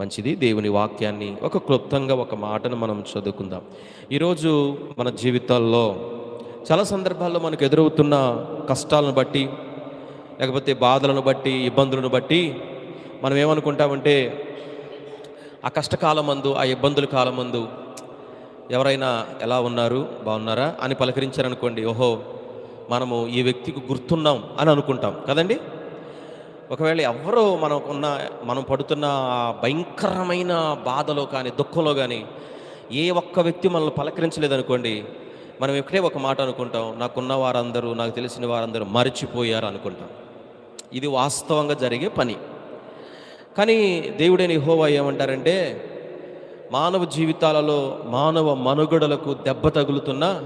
మంచిది. దేవుని వాక్యాన్ని ఒక క్లుప్తంగా ఒక మాటను మనం చదువుకుందాం. ఈరోజు మన జీవితాల్లో చాలా సందర్భాల్లో మనకు ఎదురవుతున్న కష్టాలను బట్టి లేకపోతే బాధలను బట్టి ఇబ్బందులను బట్టి మనం ఏమనుకుంటామంటే ఆ కష్టకాలం మందు ఆ ఇబ్బందుల కాలం మందు ఎవరైనా ఎలా ఉన్నారు? బాగున్నారా? అని పలకరించారనుకోండి ఓహో మనము ఈ వ్యక్తికి గుర్తున్నాం అని అనుకుంటాం. కదండి? ఒకవేళ ఎవరో మనకున్న మనం పడుతున్న భయంకరమైన బాధలో కానీ దుఃఖంలో కానీ ఏ ఒక్క వ్యక్తి మనల్ని పలకరించలేదనుకోండి మనం ఇక్కడే ఒక మాట అనుకుంటాం నాకున్న వారందరూ నాకు తెలిసిన వారందరూ మర్చిపోయారు అనుకుంటాం. ఇది వాస్తవంగా జరిగే పని. కానీ దేవుడైన హోవా ఏమంటారంటే మానవ జీవితాలలో మానవ మనుగడలకు దెబ్బ తగులుతున్న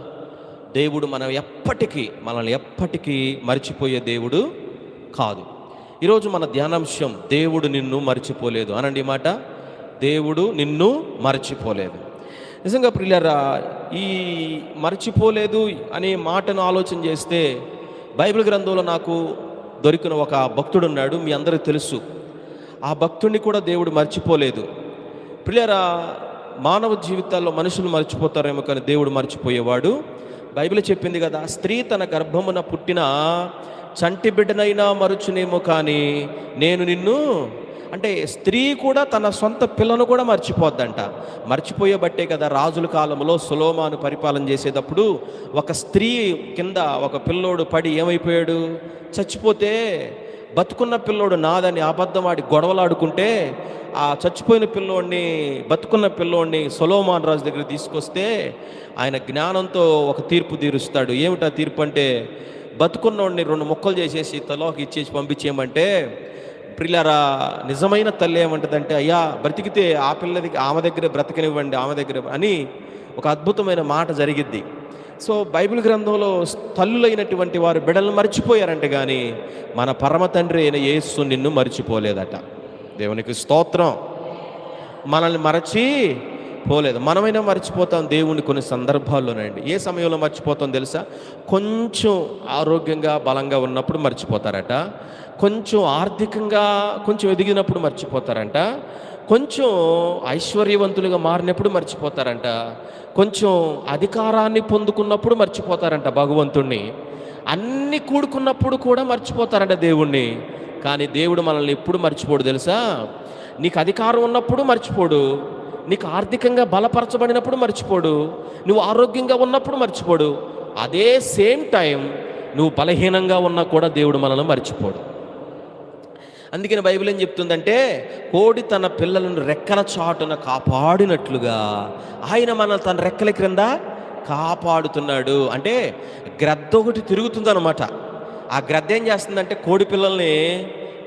దేవుడు మనం ఎప్పటికీ మనల్ని ఎప్పటికీ మరిచిపోయే దేవుడు కాదు. ఈరోజు మన ధ్యానాంశం దేవుడు నిన్ను మర్చిపోలేదు అనండి మాట. దేవుడు నిన్ను మర్చిపోలేదు. నిజంగా ప్రియులరా ఈ మర్చిపోలేదు అనే మాటను ఆలోచన చేస్తే బైబిల్ గ్రంథంలో నాకు దొరికిన ఒక భక్తుడు ఉన్నాడు మీ అందరికీ తెలుసు. ఆ భక్తుడిని కూడా దేవుడు మర్చిపోలేదు. ప్రియులరా మానవ జీవితాల్లో మనుషులు మర్చిపోతారేమో కానీ దేవుడు మర్చిపోయేవాడు. బైబిల్ చెప్పింది కదా స్త్రీ తన గర్భమున పుట్టిన చంటి బిడ్డనైనా మరుచునేమో కానీ నేను నిన్ను అంటే స్త్రీ కూడా తన సొంత పిల్లను కూడా మర్చిపోద్దంట. మర్చిపోయేబట్టే కదా రాజుల కాలంలో సులోమాను పరిపాలన చేసేటప్పుడు ఒక స్త్రీ కింద ఒక పిల్లోడు పడి ఏమైపోయాడు? చచ్చిపోతే బతుకున్న పిల్లోడు నాదని అబద్ధం ఆడి గొడవలాడుకుంటే ఆ చచ్చిపోయిన పిల్లోడిని బతుకున్న పిల్లోడిని సొలోమాన్ రాజు దగ్గర తీసుకొస్తే ఆయన జ్ఞానంతో ఒక తీర్పు తీరుస్తాడు. ఏమిటా తీర్పు అంటే బతుకున్నోడిని రెండు ముక్కలు చేసేసి తలోకి ఇచ్చేసి పంపించేయమంటే ప్రిల్లరా నిజమైన తల్లి ఏమంటదంటే అయ్యా బ్రతికితే ఆ పిల్లది ఆమె దగ్గర బ్రతకనివ్వండి ఆమె దగ్గర అని ఒక అద్భుతమైన మాట జరిగిద్ది. సో బైబిల్ గ్రంథంలో తల్లులైనటువంటి వారు బిడలను మర్చిపోయారంటే కానీ మన పరమ తండ్రి అయిన యేసు నిన్ను మర్చిపోలేదట. దేవునికి స్తోత్రం. మనల్ని మరచి పోలేదు. మనమైనా మర్చిపోతాం దేవుణ్ణి కొన్ని సందర్భాల్లోనండి. ఏ సమయంలో మర్చిపోతాం తెలుసా? కొంచెం ఆరోగ్యంగా బలంగా ఉన్నప్పుడు మర్చిపోతారట. కొంచెం ఆర్థికంగా కొంచెం ఎదిగినప్పుడు మర్చిపోతారంట. కొంచెం ఐశ్వర్యవంతులుగా మారినప్పుడు మర్చిపోతారంట. కొంచెం అధికారాన్ని పొందుకున్నప్పుడు మర్చిపోతారంట భగవంతుణ్ణి. అన్ని కూడుకున్నప్పుడు కూడా మర్చిపోతారంట దేవుణ్ణి. కానీ దేవుడు మనల్ని ఎప్పుడు మర్చిపోడు తెలుసా? నీకు అధికారం ఉన్నప్పుడు మర్చిపోడు. నీకు ఆర్థికంగా బలపరచబడినప్పుడు మర్చిపోడు నువ్వు ఆరోగ్యంగా ఉన్నప్పుడు మర్చిపోడు. అదే సేమ్ టైం నువ్వు బలహీనంగా ఉన్నా కూడా దేవుడు మనల్ని మర్చిపోడు. అందుకని బైబిల్ ఏం చెప్తుందంటే కోడి తన పిల్లలను రెక్కల చాటున కాపాడినట్లుగా ఆయన మనల్ని తన రెక్కల క్రింద కాపాడుతున్నాడు. అంటే గ్రద్ద ఒకటి తిరుగుతుందనమాట ఆ గ్రద్ద ఏం చేస్తుందంటే కోడి పిల్లల్ని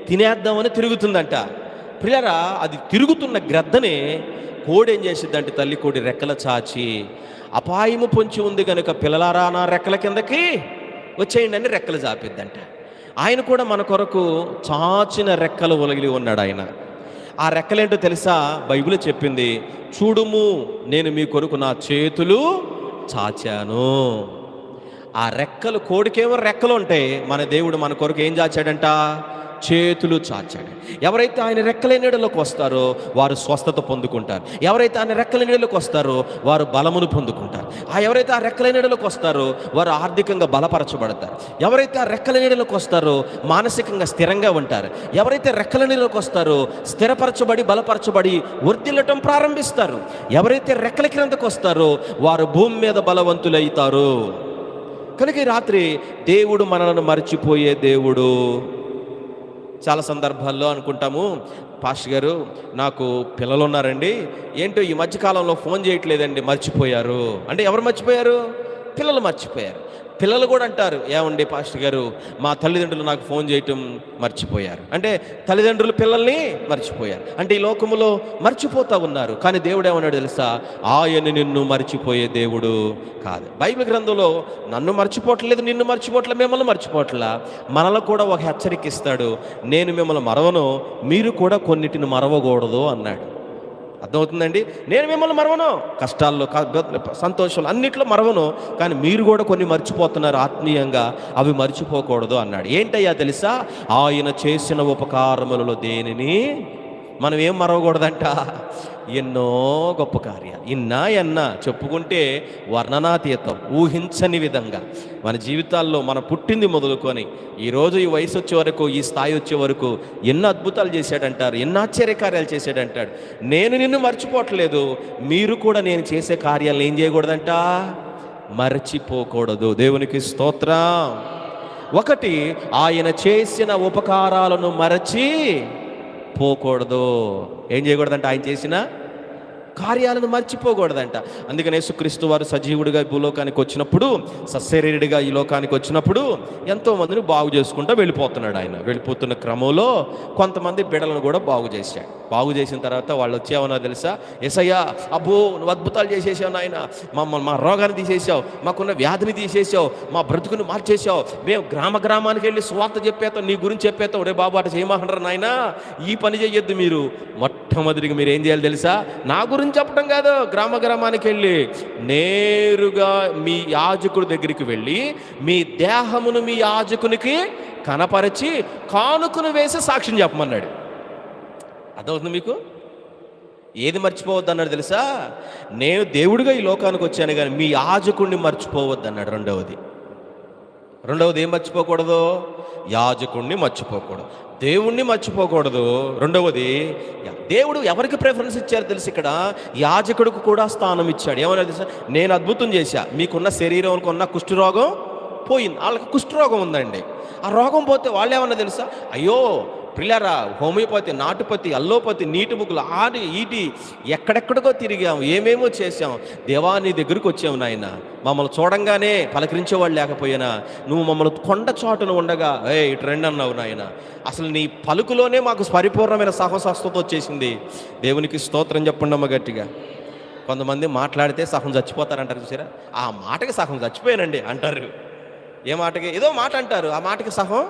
తినేద్దామని తిరుగుతుందంట. పిల్లరా అది తిరుగుతున్న గ్రద్దని కోడి ఏం చేసిద్దంటే తల్లి కోడి రెక్కల చాచి అపాయము పొంచి ఉంది కనుక పిల్లలారా నా రెక్కల కిందకి వచ్చేయండి అని రెక్కలు చాపిద్దంట ఆయన కూడా మన కొరకు చాచిన రెక్కలు ఒలిగిలి ఉన్నాడు ఆయన. ఆ రెక్కలేంటో తెలుసా? బైబిల్ చెప్పింది చూడుము నేను మీ కొరకు నా చేతులు చాచాను. ఆ రెక్కలు కోడికేమో రెక్కలు ఉంటాయి మన దేవుడు మన కొరకు ఏం చాచాడంట? చేతులు చాచాడు. ఎవరైతే ఆయన రెక్కల నీడలోకి వస్తారో వారు స్వస్థత పొందుకుంటారు. ఎవరైతే ఆయన రెక్కల నీడలోకి వస్తారో వారు బలమును పొందుకుంటారు. ఆ ఎవరైతే ఆ రెక్కల నీడలోకి వస్తారో వారు ఆర్థికంగా బలపరచబడతారు. ఎవరైతే ఆ రెక్కల నీడలోకి వస్తారో మానసికంగా స్థిరంగా ఉంటారు. ఎవరైతే రెక్కల నీడలోకి వస్తారో స్థిరపరచబడి బలపరచబడి వర్దిల్లటం ప్రారంభిస్తారు. ఎవరైతే రెక్కల క్రిందకు వస్తారో వారు భూమి మీద బలవంతులవుతారు కనుక రాత్రి దేవుడు మనలను మర్చిపోయే దేవుడు. చాలా సందర్భాల్లో అనుకుంటాము పాస్టర్ గారు నాకు పిల్లలు ఉన్నారండి ఏంటో ఈ మధ్యకాలంలో ఫోన్ చేయట్లేదండి మర్చిపోయారు. అంటే ఎవరు మర్చిపోయారు? పిల్లలు మర్చిపోయారు. పిల్లలు కూడా అంటారు ఏమండి పాస్టర్ గారు మా తల్లిదండ్రులు నాకు ఫోన్ చేయటం మర్చిపోయారు. అంటే తల్లిదండ్రులు పిల్లల్ని మర్చిపోయారు. అంటే ఈ లోకములో మర్చిపోతా ఉన్నారు. కానీ దేవుడు ఏమన్నాడు తెలుసా? ఆయన నిన్ను మర్చిపోయే దేవుడు కాదు. బైబిల్ గ్రంథంలో నన్ను మర్చిపోవట్లేదు నిన్ను మర్చిపోవట్లే మిమ్మల్ని మర్చిపోవట్లా మనలో కూడా ఒక హెచ్చరిక ఇస్తాడు. నేను మిమ్మల్ని మరవను మీరు కూడా కొన్నిటిని మరవకూడదు అన్నాడు. అర్థమవుతుందండి? నేను మిమ్మల్ని మరవను. కష్టాల్లో క- సంతోషాలు అన్నిట్లో మరవను. కానీ మీరు కూడా కొన్ని మర్చిపోతున్నారు ఆత్మీయంగా. అవి మర్చిపోకూడదు అన్నాడు. ఏంటయ్యా తెలుసా? ఆయన చేసిన ఉపకారములలో దేనిని? మనం ఏం మరవకూడదంట? ఎన్నో గొప్ప కార్యాలు. ఇన్నా ఎన్నా చెప్పుకుంటే వర్ణనాతీతం ఊహించని విధంగా. మన జీవితాల్లో మన పుట్టింది మొదలుకొని ఈరోజు ఈ వయసు వచ్చే వరకు ఈ స్థాయి వచ్చే వరకు ఎన్నో అద్భుతాలు చేశాడంటారు ఎన్నో ఆశ్చర్యకార్యాలు చేశాడంటాడు. నేను నిన్ను మర్చిపోవట్లేదు మీరు కూడా నేను చేసే కార్యాలు ఏం చేయకూడదంట? మర్చిపోకూడదు. దేవునికి స్తోత్రం. ఒకటి ఆయన చేసిన ఉపకారాలను మరచి పోకూడదు. ఏం చేయకూడదంటే ఆయన చేసిన కార్యాలను మర్చిపోకూడదంట. అందుకని యేసుక్రీస్తు వారు సజీవుడిగా భూలోకానికి వచ్చినప్పుడు సశరీరుడిగా ఈ లోకానికి వచ్చినప్పుడు ఎంతో మందిని బాగు చేసుకుంటూ వెళ్ళిపోతున్నాడు ఆయన. వెళ్ళిపోతున్న క్రమంలో కొంతమంది బిడలను కూడా బాగు చేశాడు. బాగు చేసిన తర్వాత వాళ్ళు వచ్చేవన్నా తెలుసా? ఎసయ్యా అబ్బో నువ్వు అద్భుతాలు చేసేసావు నాయన. మమ్మల్ని మా రోగాన్ని తీసేసావు. మాకున్న వ్యాధిని తీసేసావు. మా బ్రతుకుని మార్చేసావు మేము గ్రామ గ్రామానికి వెళ్ళి స్వార్థ చెప్పేస్తాం నీ గురించి చెప్పేస్తాం రే బాబు అట చేయమంటారు నాయన? ఈ పని చేయొద్దు మీరు. మొట్టమొదటిగా మీరు ఏం చేయాలి తెలుసా? నా గురించి చెప్పడం కాదు గ్రామ గ్రామానికి వెళ్ళి నేరుగా మీ యాజకుడి దగ్గరికి వెళ్ళి మీ దేహమును మీ యాజకునికి కనపరిచి కానుకను వేసి సాక్ష్యం చెప్పమన్నాడు. అర్థమవుతుంది మీకు? ఏది మర్చిపోవద్దు అన్నాడు తెలుసా? నేను దేవుడిగా ఈ లోకానికి వచ్చాను కానీ మీ యాజకుడిని మర్చిపోవద్దు అన్నాడు రెండవది. రెండవది ఏం మర్చిపోకూడదు? యాజకుడిని మర్చిపోకూడదు. దేవుణ్ణి మర్చిపోకూడదు. రెండవది దేవుడు ఎవరికి ప్రిఫరెన్స్ ఇచ్చారు తెలుసు ఇక్కడ? యాజకుడికి కూడా స్థానం ఇచ్చాడు. ఏమన్నా తెలుసా? నేను అద్భుతం చేశా. మీకున్న శరీరంకు ఉన్న కుష్ఠరోగం పోయింది. వాళ్ళకి కుష్ఠరోగం ఉందండి. ఆ రోగం పోతే వాళ్ళు ఏమన్నా తెలుసా? అయ్యో పిల్లరా హోమియోపతి నాటుపతి అల్లోపతి నీటి బుక్కులు ఆడి ఈటి ఎక్కడెక్కడికో తిరిగాం ఏమేమో చేసాం దేవా నీ దగ్గరికి వచ్చాము నాయన. మమ్మల్ని చూడంగానే పలకరించేవాళ్ళు లేకపోయినా నువ్వు మమ్మల్ని కొండ చాటున ఉండగా ఏ ఇటు రెండు అన్నావు నాయన. అసలు నీ పలుకులోనే మాకు పరిపూర్ణమైన సాహసాస్తతో వచ్చేసింది. దేవునికి స్తోత్రం చెప్పండి అమ్మ గట్టిగా. కొంతమంది మాట్లాడితే సహం చచ్చిపోతారంటారు చూసారా? ఆ మాటకి సహం చచ్చిపోయానండి అంటారు. ఏ మాటకి? ఏదో మాట అంటారు. ఆ మాటకి సహం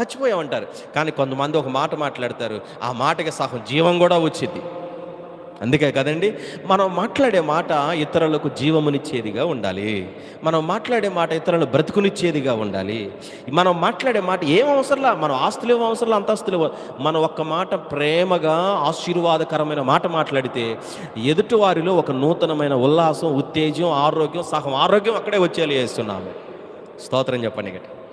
చచ్చిపోయామంటారు. కానీ కొంతమంది ఒక మాట మాట్లాడతారు ఆ మాటకి సహం జీవం కూడా వచ్చింది. అందుకే కదండి మనం మాట్లాడే మాట ఇతరులకు జీవమునిచ్చేదిగా ఉండాలి. మనం మాట్లాడే మాట ఇతరులను బ్రతుకునిచ్చేదిగా ఉండాలి. మనం మాట్లాడే మాట ఏం అవసరంలా? మనం ఆస్తులు ఏం అవసరంలా? అంతస్తులు మనం ఒక్క మాట ప్రేమగా ఆశీర్వాదకరమైన మాట మాట్లాడితే ఎదుటి వారిలో ఒక నూతనమైన ఉల్లాసం ఉత్తేజం ఆరోగ్యం సహం ఆరోగ్యం అక్కడే వచ్చేలా చేస్తున్నాము స్తోత్రం చెప్పండి గట్టి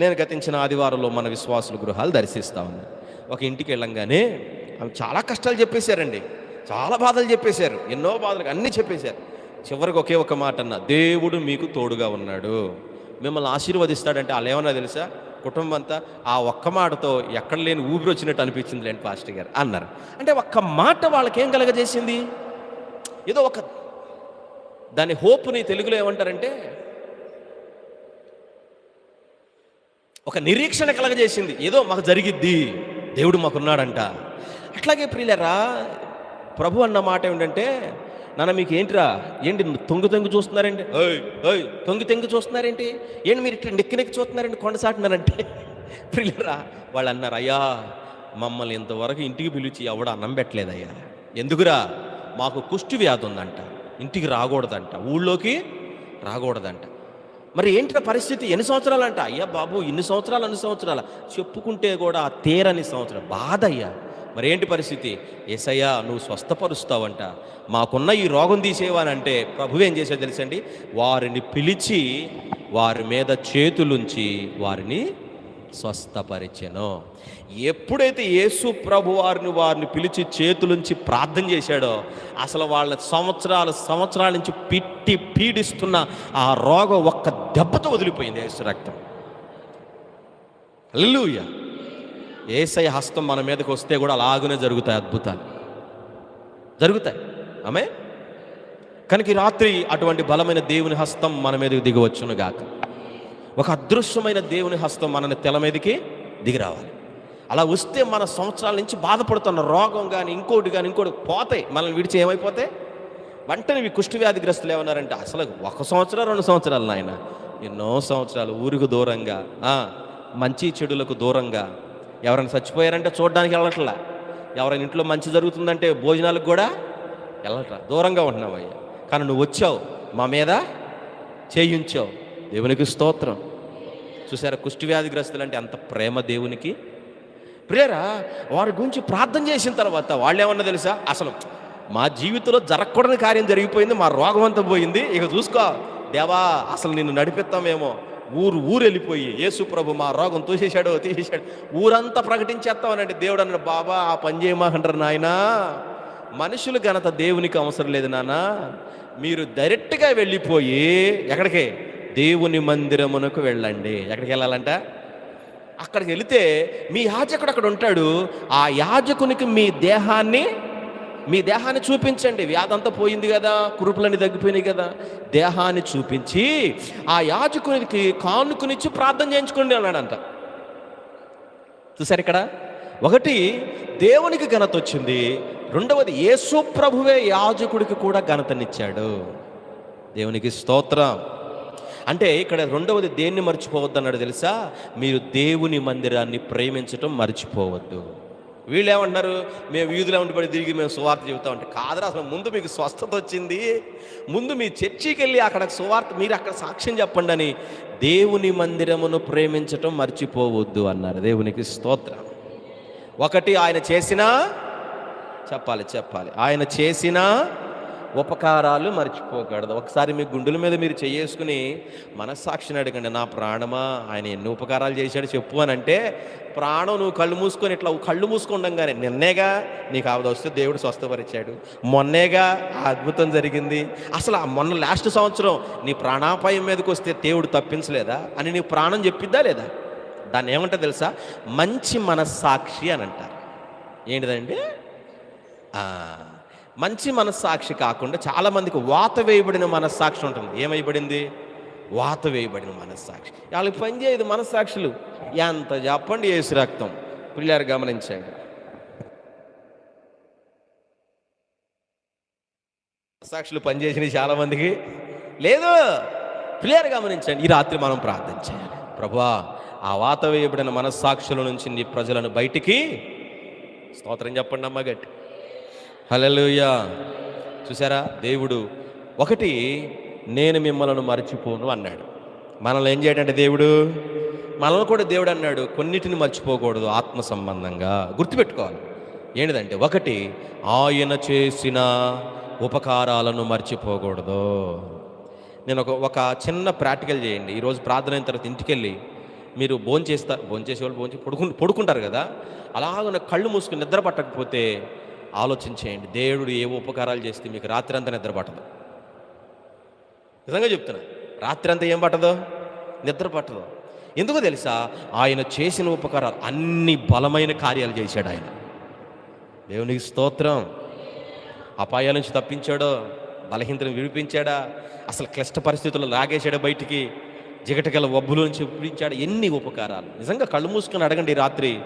నేను గతించిన ఆదివారంలో మన విశ్వాసుల గృహాలు దర్శిస్తా ఉన్నాను ఒక ఇంటికి వెళ్ళంగానే ఆమె చాలా కష్టాలు చెప్పేశారండి. చాలా బాధలు చెప్పేశారు. ఎన్నో బాధలు అన్నీ చెప్పేశారు. చివరికి ఒకే ఒక మాట అన్న దేవుడు మీకు తోడుగా ఉన్నాడు. మిమ్మల్ని ఆశీర్వదిస్తాడంటే వాళ్ళు ఏమన్నా తెలుసా? కుటుంబం అంతా ఆ ఒక్క మాటతో ఎక్కడ లేని ఊపిరి వచ్చినట్టు అనిపించింది లేండి పాస్టర్ గారు అన్నారు. అంటే ఒక్క మాట వాళ్ళకేం కలగజేసింది? ఏదో ఒక దాని హోప్ని తెలుగులో ఏమంటారంటే ఒక నిరీక్షణ కలగజేసింది. ఏదో మాకు జరిగిద్ది. దేవుడు మాకున్నాడంట. అట్లాగే ప్రియులరా ప్రభు అన్న మాట ఏమిటంటే నాన్న మీకు ఏంటిరా ఏంటి తొంగి తొంగి చూస్తున్నారండి? ఓయ్ ఓయ్ తొంగి తొంగి చూస్తున్నారేంటి? ఏంటి మీరు ఇట్లా నెక్కి నెక్కి చూస్తున్నారండి కొండసాటున్నారంటే ప్రియులరా వాళ్ళు అన్నారు అయ్యా మమ్మల్ని ఇంతవరకు ఇంటికి పిలిచి ఎవడ అన్నం పెట్టలేదయ్యా. ఎందుకురా? మాకు కుష్టి వ్యాధి ఉందంట. ఇంటికి రాకూడదంట. ఊళ్ళోకి రాకూడదంట. మరి ఏంటి పరిస్థితి? ఎన్ని సంవత్సరాలు అంట అయ్యా బాబు ఇన్ని సంవత్సరాలు అన్ని సంవత్సరాలు. చెప్పుకుంటే కూడా ఆ తీరని సంవత్సరం. బాధ అయ్యా మరి ఏంటి పరిస్థితి? ఏసయ్యా నువ్వు స్వస్థపరుస్తావంట. మాకున్న ఈ రోగం తీసేవానంటే ప్రభు ఏం చేసేది తెలుసండి? వారిని పిలిచి వారి మీద చేతులుంచి వారిని స్వస్థపరిచెను. ఎప్పుడైతే యేసు ప్రభు వారిని వారిని పిలిచి చేతులుంచి ప్రార్థన చేశాడో అసలు వాళ్ళ సంవత్సరాల సంవత్సరాల నుంచి పిట్టి పీడిస్తున్న ఆ రోగం ఒక్క దెబ్బతో వదిలిపోయింది యేసు రక్తం. అల్లుయ్య ఏసై హస్తం మన మీదకి వస్తే కూడా అలాగనే జరుగుతాయి అద్భుతాలు. జరుగుతాయి. ఆమె కనుక రాత్రి అటువంటి బలమైన దేవుని హస్తం మన మీదకి దిగవచ్చును గాక. ఒక అదృశ్యమైన దేవుని హస్తం మనని తెల మీదకి దిగిరావాలి అలా వస్తే మన సంవత్సరాల నుంచి బాధపడుతున్న రోగం కానీ ఇంకోటి కానీ ఇంకోటి పోతాయి. మనల్ని విడిచి ఏమైపోతాయి? వెంటనే మీ కుష్ఠవ్యాధిగ్రస్తులు ఏమన్నారంటే అసలు ఒక సంవత్సరం రెండు సంవత్సరాలు నాయన ఎన్నో సంవత్సరాలు ఊరికి దూరంగా మంచి చెడులకు దూరంగా ఎవరైనా చచ్చిపోయారంటే చూడడానికి వెళ్ళట్లా? ఎవరైనా ఇంట్లో మంచి జరుగుతుందంటే భోజనాలకు కూడా వెళ్ళట్రా దూరంగా ఉంటున్నావు అయ్యా కానీ నువ్వు వచ్చావు మా మీద చేయించావు దేవునికి స్తోత్రం. చూసారా కుష్టివ్యాధిగ్రస్తులు అంటే అంత ప్రేమ దేవునికి? ప్రియరా వారి గురించి ప్రార్థన చేసిన తర్వాత వాళ్ళు ఏమన్నా తెలుసా? అసలు మా జీవితంలో జరగకూడని కార్యం జరిగిపోయింది మా రోగం అంతా పోయింది. ఇక చూసుకో దేవా అసలు నిన్ను నడిపిస్తామేమో. ఊరు ఊరు వెళ్ళిపోయి యేసు ప్రభు మా రోగం తోసేశాడో తీసేశాడు. ఊరంతా ప్రకటించేస్తామనంటే దేవుడు అన్నాడు బాబా ఆ పని చేయమాకంటారు నాయనా. మనుషుల ఘనత దేవునికి అవసరం లేదు నాన్న మీరు డైరెక్ట్గా వెళ్ళిపోయి ఎక్కడికి? దేవుని మందిరమునకు వెళ్ళండి. ఎక్కడికి వెళ్ళాలంట? అక్కడికి వెళితే మీ యాజకుడు అక్కడ ఉంటాడు. ఆ యాజకునికి మీ దేహాన్ని మీ దేహాన్ని చూపించండి. వ్యాధంతా పోయింది కదా కురుపులన్నీ తగ్గిపోయినాయి కదా. దేహాన్ని చూపించి ఆ యాజకునికి కానుకునిచ్చి ప్రార్థన చేయించుకోండి అన్నాడంట. చూసారు ఇక్కడ? ఒకటి దేవునికి ఘనత వచ్చింది. రెండవది యేసు ప్రభువే యాజకుడికి కూడా ఘనతనిచ్చాడు. దేవునికి స్తోత్రం. అంటే ఇక్కడ రెండవది దేన్ని మర్చిపోవద్దు అన్నాడు తెలుసా? మీరు దేవుని మందిరాన్ని ప్రేమించటం మర్చిపోవద్దు. వీళ్ళు ఏమంటున్నారు మేము వీధులు ఏమంటే తిరిగి మేము సువార్త చెబుతా ఉంటే కాదురా అసలు ముందు మీకు స్వస్థత వచ్చింది. ముందు మీ చర్చికి వెళ్ళి అక్కడ సువార్త మీరు అక్కడ సాక్ష్యం చెప్పండి అని దేవుని మందిరమును ప్రేమించటం మర్చిపోవద్దు అన్నారు. దేవునికి స్తోత్రం. ఒకటి ఆయన చేసినా చెప్పాలి చెప్పాలి. ఆయన చేసిన ఉపకారాలు మర్చిపోకూడదు. ఒకసారి మీ గుండెల మీద మీరు చేసుకుని మనస్సాక్షిని అడగండి నా ప్రాణమా? ఆయన ఎన్ని ఉపకారాలు చేశాడు చెప్పు అని అంటే ప్రాణం నువ్వు కళ్ళు మూసుకొని ఇట్లా కళ్ళు మూసుకుండగానే నిన్నేగా నీకు ఆవిడ వస్తే దేవుడు స్వస్థపరిచాడు. మొన్నేగా ఆ అద్భుతం జరిగింది. అసలు ఆ మొన్న లాస్ట్ సంవత్సరం నీ ప్రాణాపాయం మీదకి వస్తే దేవుడు తప్పించలేదా? అని నీ ప్రాణం చెప్పిద్దా లేదా? దాన్ని ఏమంటా తెలుసా? మంచి మనస్సాక్షి అని అంటారు. ఏంటిదండి? ఆ, మంచి మనస్సాక్షి కాకుండా చాలామందికి వాత వేయబడిన మనస్సాక్షి ఉంటుంది. ఏమైబడింది వాత వేయబడిన మనస్సాక్షి. వాళ్ళకి పనిచేయదు మనస్సాక్షులు. ఎంత చెప్పండి ఏసు రక్తం. పిల్లలు గమనించండి. సాక్షులు పనిచేసినవి చాలా మందికి లేదు. క్లియర్ గమనించండి. ఈ రాత్రి మనం ప్రార్థన చేయాలి. ప్రభా ఆ వాత వేయబడిన మనస్సాక్షుల నుంచి నీ ప్రజలను బయటికి స్తోత్రం చెప్పండి అమ్మగట్టి హలలుయా చూసారా దేవుడు ఒకటి నేను మిమ్మల్ని మర్చిపోను అన్నాడు. మనల్ని ఏం చేయడంటే దేవుడు? మనల్ని కూడా దేవుడు అన్నాడు. కొన్నిటిని మర్చిపోకూడదు ఆత్మ సంబంధంగా. గుర్తుపెట్టుకోవాలి. ఏంటిదంటే ఒకటి ఆయన చేసిన ఉపకారాలను మర్చిపోకూడదు. నేను ఒక ఒక చిన్న ప్రాక్టికల్ చేయండి. ఈరోజు ప్రార్థన అయిన తర్వాత ఇంటికెళ్ళి మీరు భోంచేస్తారు భోంచేసే వాళ్ళు భోంచి పడుకు పడుకుంటారు కదా? అలాగ కళ్ళు మూసుకుని నిద్ర పట్టకపోతే ఆలోచించేయండి దేవుడు ఏ ఉపకారాలు చేస్తే మీకు రాత్రి అంతా నిద్ర పట్టదు. నిజంగా చెప్తున్నా రాత్రి అంతా ఏం పట్టదు? నిద్ర పట్టదు. ఎందుకో తెలుసా? ఆయన చేసిన ఉపకారాలు అన్ని బలమైన కార్యాలు చేశాడు ఆయన. దేవునికి స్తోత్రం. అపాయాల నుంచి తప్పించాడో బలహీనతను విడిపించాడా అసలు క్లిష్ట పరిస్థితుల్లో లాగేశాడు బయటికి జిగటగల వబ్బుల నుంచి విడిపించాడు. ఎన్ని ఉపకారాలు. నిజంగా కళ్ళు మూసుకొని అడగండి రాత్రి.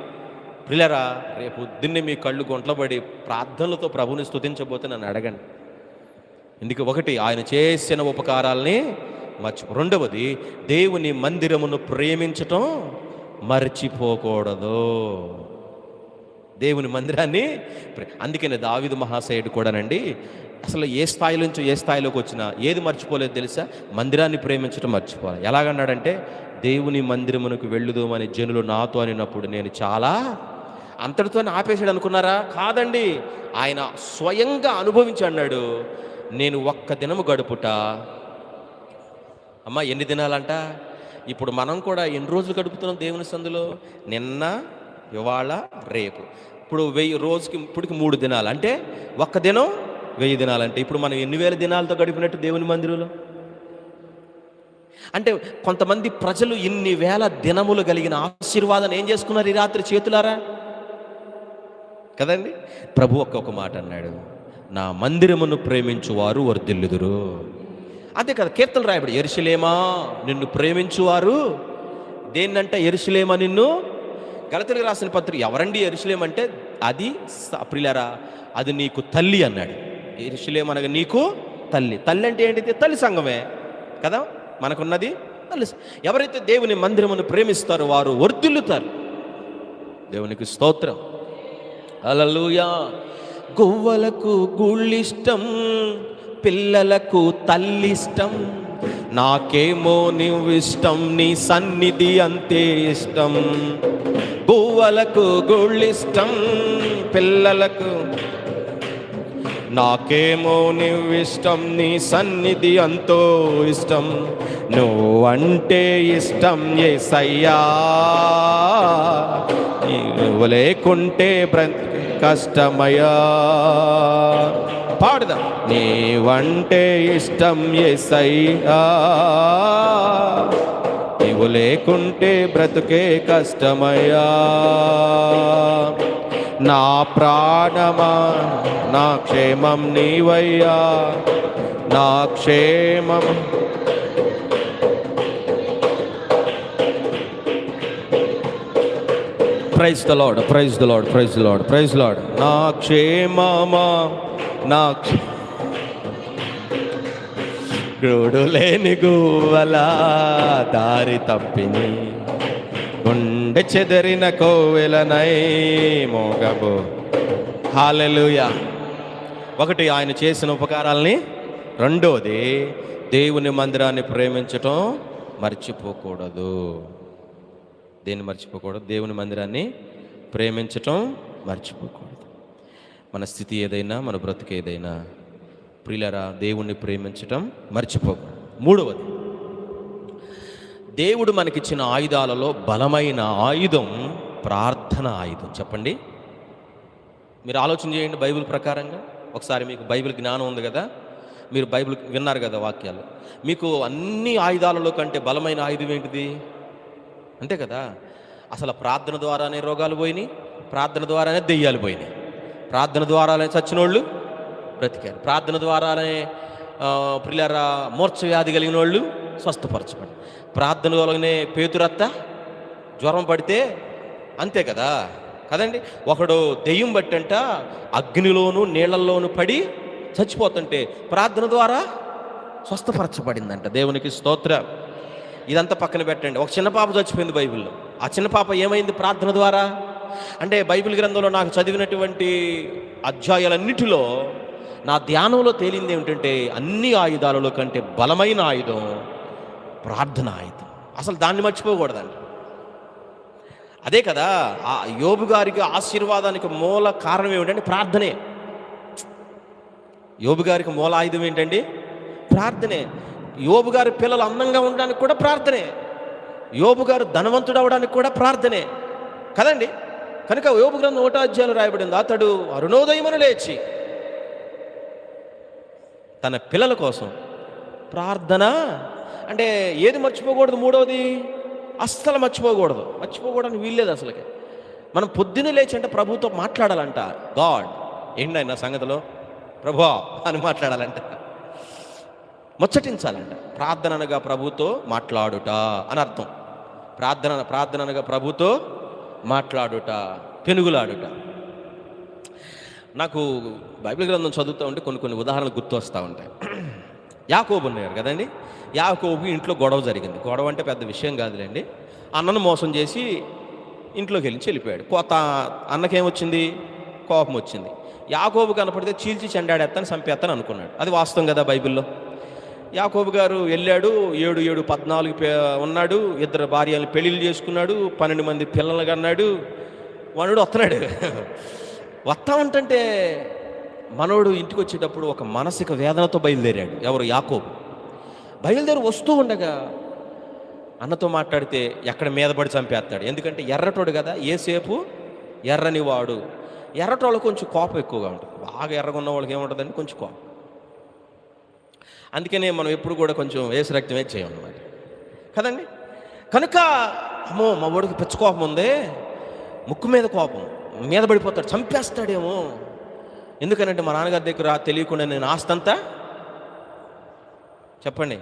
ప్రిలరా రేపు పొద్దున్నే మీ కళ్ళు గొంట్లబడి ప్రార్థనలతో ప్రభుని స్థుతించబోతే నన్ను అడగండి. ఎందుకు ఒకటి ఆయన చేసిన ఉపకారాల్ని మర్చి రెండవది దేవుని మందిరమును ప్రేమించటం మర్చిపోకూడదు. దేవుని మందిరాన్ని ప్రే- అందుకనే దావిదు మహాశయుడు కూడానండి అసలు ఏ స్థాయి నుంచి ఏ స్థాయిలోకి వచ్చినా ఏది మర్చిపోలేదు తెలుసా? మందిరాన్ని ప్రేమించడం మర్చిపోవాలి. ఎలాగన్నాడంటే దేవుని మందిరమునకు వెళ్ళుదామని జనులు నాతో అనినప్పుడు నేను చాలా అంతటితోనే ఆపేసాడు అనుకున్నారా? కాదండి. ఆయన స్వయంగా అనుభవించి అన్నాడు నేను ఒక్క దినము గడుపుట. అమ్మ ఎన్ని దినాలంట? ఇప్పుడు మనం కూడా ఎన్ని రోజులు గడుపుతున్నాం దేవుని సందులో? నిన్న ఇవాళ రేపు. ఇప్పుడు వెయ్యి రోజుకి ఇప్పటికి మూడు దినాలు. అంటే ఒక్క దినం వెయ్యి దినాలంటే. ఇప్పుడు మనం ఎన్ని వేల దినాలతో గడిపినట్టు దేవుని మందిరంలో? అంటే కొంతమంది ప్రజలు ఇన్ని వేల దినములు కలిగిన ఆశీర్వాదాన్ని ఏం చేసుకున్నారు ఈ రాత్రి చేతులారా? కదండి? ప్రభు ఒక్క ఒక మాట అన్నాడు నా మందిరమును ప్రేమించువారు వర్ధిల్లుదురు. అంతే కదా కీర్తనలు రాయబడి ఎరుసలేమా నిన్ను ప్రేమించువారు? దేన్నంట ఎరుసలేమా నిన్ను? గలతలకు రాసిన పత్రిక ఎవరండి ఎరుసలేం అంటే? అది స- అది నీకు తల్లి అన్నాడు. ఎరుసలేమనగా నీకు తల్లి. తల్లి అంటే ఏంటిది? తల్లి సంఘమే కదా? మనకున్నది తల్లి ఎవరైతే దేవుని మందిరమును ప్రేమిస్తారో వారు వర్ధిల్లుతారు. దేవునికి స్తోత్రం. అలలుయా గువ్వలకు గుళ్ళిష్టం పిల్లలకు తల్లిష్టం. నాకేమో నువ్విష్టం నీ సన్నిధి అంతే ఇష్టం. గువ్వలకు గుళ్ళిష్టం పిల్లలకు నాకేమో నువ్విష్టం నీ సన్నిధి అంతో ఇష్టం. నువ్వంటే ఇష్టం ఏసయ్యా. నువ్వు లేకుంటే బ్రతికే కష్టమయ్యా. పాడుదా. నీవంటే ఇష్టం ఏసయ్యా. నీవు లేకుంటే బ్రతుకే కష్టమయ్యా. నా ప్రాణమా నా క్షేమం నీవయ్యా. నా క్షేమం praise the lord praise the lord praise lord praise lord నా క్షేమమా నా క్ష- లేని గువ్వల దారి తప్పిని. గుండె చెదరిన కోవెలనై మోగబో. హాలెలుయా ఒకటి ఆయన చేసిన ఉపకారాల్ని. రెండోది దేవుని మందిరాన్ని ప్రేమించటం మర్చిపోకూడదు. దేన్ని మర్చిపోకూడదు? దేవుని మందిరాన్ని ప్రేమించటం మర్చిపోకూడదు. మన స్థితి ఏదైనా మన బ్రతుకు ఏదైనా ప్రిలరా దేవుణ్ణి ప్రేమించటం మర్చిపోకూడదు. మూడవది దేవుడు మనకిచ్చిన ఆయుధాలలో బలమైన ఆయుధం ప్రార్థన ఆయుధం. చెప్పండి. మీరు ఆలోచన చేయండి బైబిల్ ప్రకారంగా. ఒకసారి మీకు బైబిల్ జ్ఞానం ఉంది కదా? మీరు బైబిల్ విన్నారు కదా వాక్యాలు? మీకు అన్ని ఆయుధాలలో కంటే బలమైన ఆయుధం ఏంటిది? అంతే కదా? అసలు ప్రార్థన ద్వారానే రోగాలు పోయినాయి ప్రార్థన ద్వారానే దెయ్యాలు పోయినాయి. ప్రార్థన ద్వారానే చచ్చినోళ్ళు బ్రతికారు. ప్రార్థన ద్వారానే ఆ, మూర్ఛ వ్యాధి కలిగిన వాళ్ళు స్వస్థపరచబడి ప్రార్థన ద్వారానే పేతురత్త జ్వరం పడితే అంతే కదా? కదండి? ఒకడు దెయ్యం బట్టంట అగ్నిలోను నీళ్ళల్లోను పడి చచ్చిపోతుంటే ప్రార్థన ద్వారా స్వస్థపరచబడిందంట. దేవునికి స్తోత్ర. ఇదంతా పక్కన పెట్టండి. ఒక చిన్న పాప చచ్చిపోయింది బైబిల్లో. ఆ చిన్న పాప ఏమైంది ప్రార్థన ద్వారా? అంటే బైబిల్ గ్రంథంలో నాకు చదివినటువంటి అధ్యాయాలన్నిటిలో నా ధ్యానంలో తేలింది ఏమిటంటే అన్ని ఆయుధాలలో కంటే బలమైన ఆయుధం ప్రార్థన ఆయుధం. అసలు దాన్ని మర్చిపోకూడదండి. అదే కదా ఆ యోబు గారికి ఆశీర్వాదానికి మూల కారణం ఏమిటంటే ప్రార్థనే. యోబు గారికి మూల ఆయుధం ఏంటండి? ప్రార్థనే. యోబు గారి పిల్లలు అందంగా ఉండడానికి కూడా ప్రార్థనే. యోబు గారు ధనవంతుడు అవడానికి కూడా ప్రార్థనే. కదండి? కనుక యోబు గ్రంథం ఓటాధ్యాయులు రాయబడింది అతడు అరుణోదయమును లేచి తన పిల్లల కోసం ప్రార్థన? అంటే ఏది మర్చిపోకూడదు? మూడవది అస్సలు మర్చిపోకూడదు. మర్చిపోకూడదని వీల్లేదు అసలుకి. మనం పొద్దున్నే లేచి అంటే ప్రభుతో మాట్లాడాలంట. గాడ్ ఏంటి నా సంగతిలో? ప్రభా అని మాట్లాడాలంట. ముచ్చటించాలంట. ప్రార్థన అనగా ప్రభుతో మాట్లాడుట అని అర్థం. ప్రార్థన ప్రార్థన అనగా ప్రభుతో మాట్లాడుట పెనుగులాడుట. నాకు బైబిల్ గ్రంథం చదువుతూ ఉంటే కొన్ని కొన్ని ఉదాహరణలు గుర్తు వస్తూ ఉంటాయి. యాకోబు ఉన్నారు కదండి? యాకోబు ఇంట్లో గొడవ జరిగింది. గొడవ అంటే పెద్ద విషయం కాదులేండి. అన్నను మోసం చేసి ఇంట్లోకి వెళ్ళి వెళ్ళిపోయాడు కోత అన్నకేమొచ్చింది? కోపం వచ్చింది యాకోబు కనపడితే చీల్చి చెండాడేస్తాను చంపేస్తాను అనుకున్నాడు. అది వాస్తవం కదా బైబిల్లో? యాకోబు గారు వెళ్ళాడు ఏడు ఏడు పద్నాలుగు పే- ఉన్నాడు ఇద్దరు భార్యలు పెళ్ళిళ్ళు చేసుకున్నాడు పన్నెండు మంది పిల్లలు కన్నాడు వాడు వస్తున్నాడు. వస్తా ఉంటంటే మనోడు ఇంటికి వచ్చేటప్పుడు ఒక మానసిక వేదనతో బయలుదేరాడు ఎవరు? యాకోబు. బయలుదేరి వస్తూ ఉండగా అన్నతో మాట్లాడితే ఎక్కడ మీద పడి చంపేస్తాడు. ఎందుకంటే ఎర్రటోడు కదా ఏసేపు ఎర్రని వాడు ఎర్రటోళ్ళు కొంచెం కోపం ఎక్కువగా ఉంటుంది. బాగా ఎర్రగా ఉన్న వాళ్ళకి ఏముంటుందండి? కొంచెం కోపం. అందుకనే మనం ఎప్పుడు కూడా కొంచెం వేసి రక్తమే చేయం అన్నమాట కదండి? కనుక అమ్మో మా వాడికి పిచ్చ కోపం ఉంది. ముక్కు మీద కోపం మీద పడిపోతాడు చంపేస్తాడేమో. ఎందుకనంటే మా నాన్నగారి దగ్గర తెలియకుండా నేను ఆస్తంతా చెప్పండి.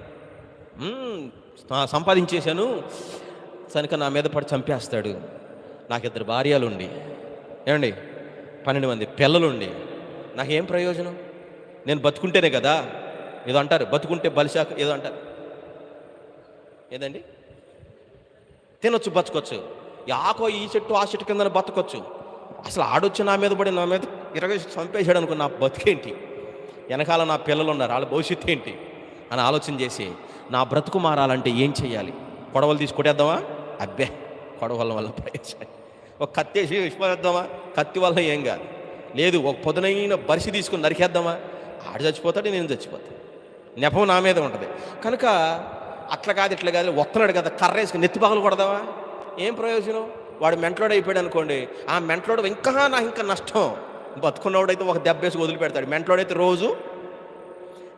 సంపాదించేశాను. కనుక నా మీద పడి చంపేస్తాడు. నాకు ఇద్దరు భార్యలుండి ఏమండి? పన్నెండు మంది పిల్లలుండి. నాకేం ప్రయోజనం? నేను బతుకుంటేనే కదా. ఏదో అంటారు బతుకుంటే బలిశాఖ ఏదో అంటారు. ఏదండి? తినొచ్చు బతకొచ్చు. ఆకో ఈ చెట్టు ఆ చెట్టు కింద బతకొచ్చు. అసలు ఆడొచ్చి నా మీద పడి నా మీద ఇరవై చంపేశాడు అనుకో నా బతికేంటి? వెనకాల నా పిల్లలు ఉన్నారు వాళ్ళ భవిష్యత్తు ఏంటి? అని ఆలోచన చేసి నా బ్రతుకు మారాలంటే ఏం చేయాలి? కొడవలు తీసుకుంటేద్దామా అబ్బే కొడవల వల్ల ప్రయోజనం ఒక కత్తి వేసి విసిపోద్దామా? కత్తి వల్ల ఏం కాదు. లేదు ఒక పొదనైన బరిసి తీసుకుని నరికేద్దామా? ఆడు చచ్చిపోతాడు నేను చచ్చిపోతాను. నెపం నా మీద ఉంటుంది. కనుక అట్లా కాదు ఇట్లా కాదు వస్తున్నాడు కదా కర్ర వేసుకుని నెత్తి పగలు కొడదావా ఏం ప్రయోజనం? వాడు మెంట్లోడు అయిపోయాడు అనుకోండి ఆ మెంట్లోడు ఇంకా నాకు ఇంకా నష్టం. బతుకున్నవాడైతే ఒక దెబ్బ వేసి వదిలిపెడతాడు మెంట్లోడైతే రోజు.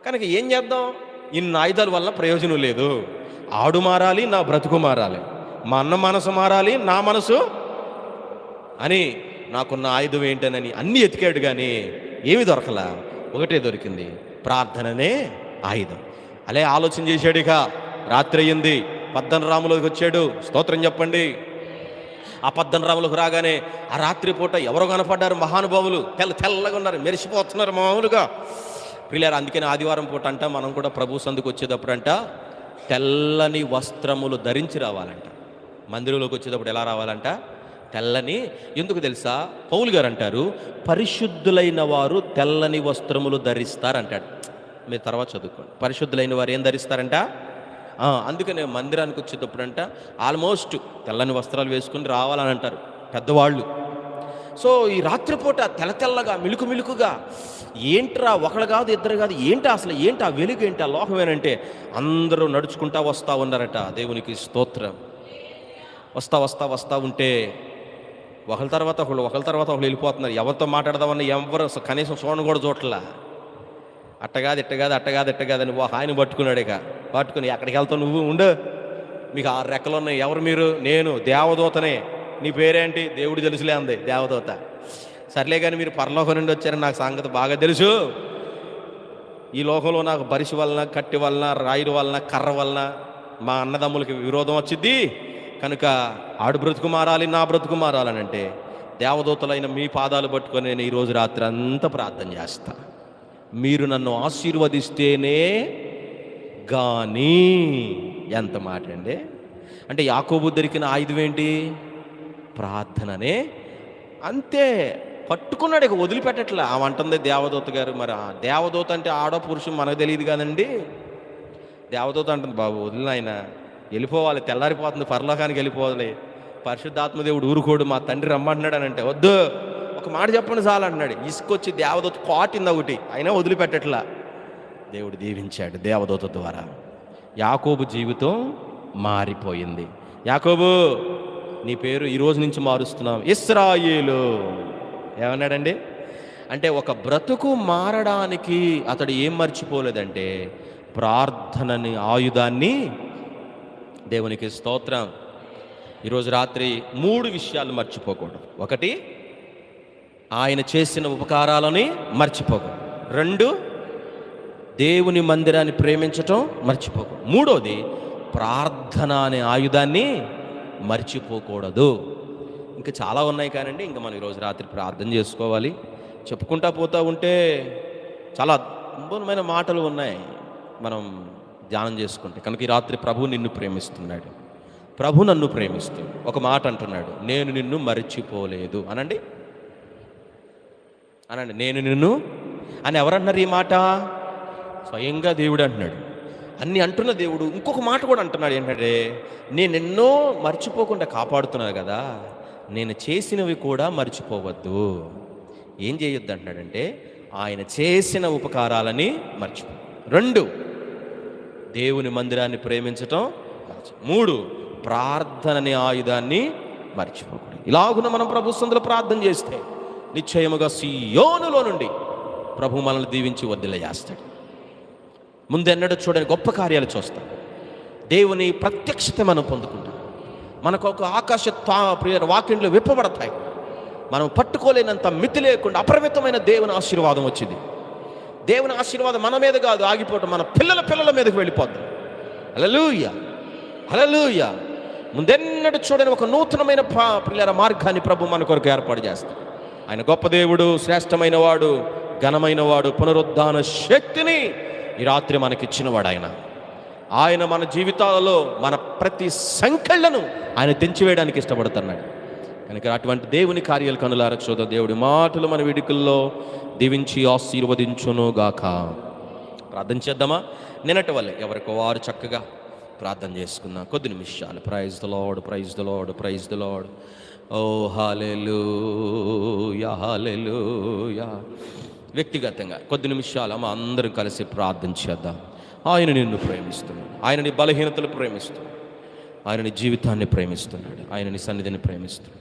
కనుక ఏం చేద్దాం? ఇన్ని ఆయుధాల వల్ల ప్రయోజనం లేదు. ఆడు మారాలి నా బ్రతుకు మారాలి. మా అన్న మనసు మారాలి నా మనసు అని నాకున్న ఆయుధం ఏంటనని అన్నీ ఎతికాడు కానీ ఏమి దొరకలా. ఒకటే దొరికింది ప్రార్థననే ఆయుధం. అలే ఆలోచన చేశాడు ఇక. రాత్రి అయ్యింది పద్దన రాములోకి వచ్చాడు. స్తోత్రం చెప్పండి. ఆ పద్దన రాములకు రాగానే ఆ రాత్రి పూట ఎవరో కనపడ్డారు మహానుభావులు. తెల్ల తెల్లగా ఉన్నారు. మెరిసిపోతున్నారు మామూలుగా. పిల్లలు అందుకని ఆదివారం పూట అంట మనం కూడా ప్రభు సందుకు వచ్చేటప్పుడు అంట తెల్లని వస్త్రములు ధరించి రావాలంట. మందిరంలోకి వచ్చేటప్పుడు ఎలా రావాలంట? తెల్లని ఎందుకు తెలుసా? పౌలు గారు అంటారు పరిశుద్ధులైన వారు తెల్లని వస్త్రములు ధరిస్తారంటాడు. మీరు తర్వాత చదువుకోండి. పరిశుద్ధులైన వారు ఏం ధరిస్తారంట? అందుకనే మందిరానికి వచ్చేటప్పుడంట ఆల్మోస్ట్ తెల్లని వస్త్రాలు వేసుకుని రావాలని అంటారు పెద్దవాళ్ళు. సో ఈ రాత్రిపూట తెల్ల తెల్లగా మిలుకు మిలుకుగా ఏంట్రా ఒకళ్ళు కాదు ఇద్దరు కాదు ఏంటి అసలు ఏంటి ఆ వెలుగు ఏంటి ఆ లోకమేనంటే అందరూ నడుచుకుంటా వస్తూ ఉన్నారట. దేవునికి స్తోత్రం. వస్తా వస్తా వస్తా ఉంటే ఒకళ్ళ తర్వాత ఒకళ్ళు ఒకళ్ళ తర్వాత ఒకళ్ళు వెళ్ళిపోతున్నారు. ఎవరితో మాట్లాడదామని ఎవరు కనీసం చూడను కూడా చూడట్లా. అట్టగాదు ఇట్టగాదు అట్టగాదు ఇట్టగాదని ఓ ఆయన పట్టుకున్నాడు ఇక. పట్టుకుని ఎక్కడికి వెళ్తావు నువ్వు? ఉండు. మీకు ఆరు రెక్కలు ఉన్నాయి ఎవరు మీరు? నేను దేవదూతనే. నీ పేరేంటి? దేవుడు తెలుసులే అంది దేవదూత. సర్లే కానీ మీరు పరలోకం నుండి వచ్చారని నాకు సంగతి బాగా తెలుసు. ఈ లోకంలో నాకు బరిసి వలన కట్టి వలన రాయుడు వలన కర్ర వలన మా అన్నదమ్ములకి విరోధం వచ్చింది కనుక ఆడు బ్రతుకు మారాలి నా బ్రతుకు మారాలని అంటే దేవదూతలైన మీ పాదాలు పట్టుకొని నేను ఈరోజు రాత్రి అంతా ప్రార్థన చేస్తాను మీరు నన్ను ఆశీర్వదిస్తేనే గానీ ఎంత మాట అండి అంటే యాకోబు దొరికిన ఆయుధం ఏంటి? ప్రార్థననే. అంతే పట్టుకున్నాడు ఇక వదిలిపెట్టట్లే. ఆ అంటుంది దేవదూత గారు. మరి ఆ దేవదూత అంటే ఆడో పురుషుడు మనకు తెలియదు కదండి దేవదూత అంటుంది బాబు వదిలిన ఆయన వెళ్ళిపోవాలి. తెల్లారిపోతుంది పరలోకానికి వెళ్ళిపోవాలి. పరిశుద్ధాత్మదేవుడు ఊరుకోడు మా తండ్రి రమ్మంటున్నాడు అని అంటే వద్దు ఒక మాట చెప్పండి చాలు అన్నాడు. ఇసుకొచ్చి దేవదూత కాటింది ఒకటి. అయినా వదిలిపెట్టట్లా. దేవుడు దీవించాడు దేవదూత ద్వారా. యాకోబు జీవితం మారిపోయింది. యాకోబు నీ పేరు ఈ రోజు నుంచి మారుస్తున్నాం. ఇస్రాయేలు. ఏమన్నాడండి? అంటే ఒక బ్రతుకు మారడానికి అతడు ఏం మర్చిపోలేదంటే ప్రార్థనని ఆయుధాన్ని దేవునికి స్తోత్రం. ఈరోజు రాత్రి మూడు విషయాలు మర్చిపోకూడదు. ఒకటి ఆయన చేసిన ఉపకారాలని మర్చిపోకు. రెండు దేవుని మందిరాన్ని ప్రేమించటం మర్చిపోకు. మూడోది ప్రార్థన అనే ఆయుధాన్ని మర్చిపోకూడదు. ఇంకా చాలా ఉన్నాయి కానండి ఇంకా మనం ఈరోజు రాత్రి ప్రార్థన చేసుకోవాలి. చెప్పుకుంటా పోతా ఉంటే చాలా అద్భుతమైన మాటలు ఉన్నాయి మనం ధ్యానం చేసుకుంటే. కనుక ఈ రాత్రి ప్రభు నిన్ను ప్రేమిస్తున్నాడు. ప్రభు నన్ను ప్రేమిస్తూ ఒక మాట అంటున్నాడు. నేను నిన్ను మర్చిపోలేదు. అనండి? అనండి నేను నిన్ను అని ఎవరంటున్నారు ఈ మాట? స్వయంగా దేవుడు అంటున్నాడు. అన్ని అంటున్న దేవుడు ఇంకొక మాట కూడా అంటున్నాడు ఏంటంటే నేను ఎన్నో మర్చిపోకుండా కాపాడుతున్నాను కదా నేను చేసినవి కూడా మర్చిపోవద్దు. ఏం చేయొద్దు అంటున్నాడంటే ఆయన చేసిన ఉపకారాలని మర్చిపో. రెండు దేవుని మందిరాన్ని ప్రేమించటం మర్చి- మూడు ప్రార్థనని ఆయుధాన్ని మర్చిపోకూడదు. ఇలాగున మనం ప్రభుత్వంలో ప్రార్థన చేస్తే నిశ్చయముగా సియోనులో నుండి ప్రభు మనల్ని దీవించి వదిలేస్తాడు ముందెన్నడూ చూడని గొప్ప కార్యాలు చూస్తాం దేవుని ప్రత్యక్షత మనం పొందుకుంటాం. మనకు ఒక ఆకాశ ప్రియ వాక్యంలో విప్పబడతాయి. మనం పట్టుకోలేనంత మితి లేకుండా అపరిమితమైన దేవుని ఆశీర్వాదం వచ్చింది. దేవుని ఆశీర్వాదం మన మీద కాదు ఆగిపోవటం. మన పిల్లల పిల్లల మీదకి వెళ్ళిపోద్ది. అలలుయ అలలుయ ముందెన్నడూ చూడని ఒక నూతనమైన పా- మార్గాన్ని ప్రభు మన కొరకు ఏర్పాటు చేస్తాం ఆయన గొప్ప దేవుడు శ్రేష్టమైన వాడు ఘనమైన వాడు పునరుద్ధాన శక్తిని ఈ రాత్రి మనకిచ్చినవాడు ఆయన ఆయన మన జీవితాలలో మన ప్రతి సంఖ్యలను ఆయన తెంచివేయడానికి ఇష్టపడుతున్నాడు. కనుక అటువంటి దేవుని కార్యాలు కనులార చూద్దాం దేవుడి మాటలు మన విడుకల్లో దీవించి ఆశీర్వదించునుగాక ప్రార్థన చేద్దామా? నిన్నటి వల్లే ఎవరికి వారు చక్కగా ప్రార్థన చేసుకుందాం కొద్ది నిమిషాలు. Praise the praise the lord praise the oh hallelujah hallelujah. వ్యక్తిగతంగా కొద్ది నిమిషాలు మా అందరం కలిసి ప్రార్థన చేద్దాం. ఆయన నిన్ను ప్రేమిస్తున్నాడు. ఆయన నీ బలహీనతలు ప్రేమిస్తున్నాడు. ఆయన నీ జీవితాన్ని ప్రేమిస్తున్నాడు. ఆయన నీ సన్నిధిని ప్రేమిస్తున్నాడు.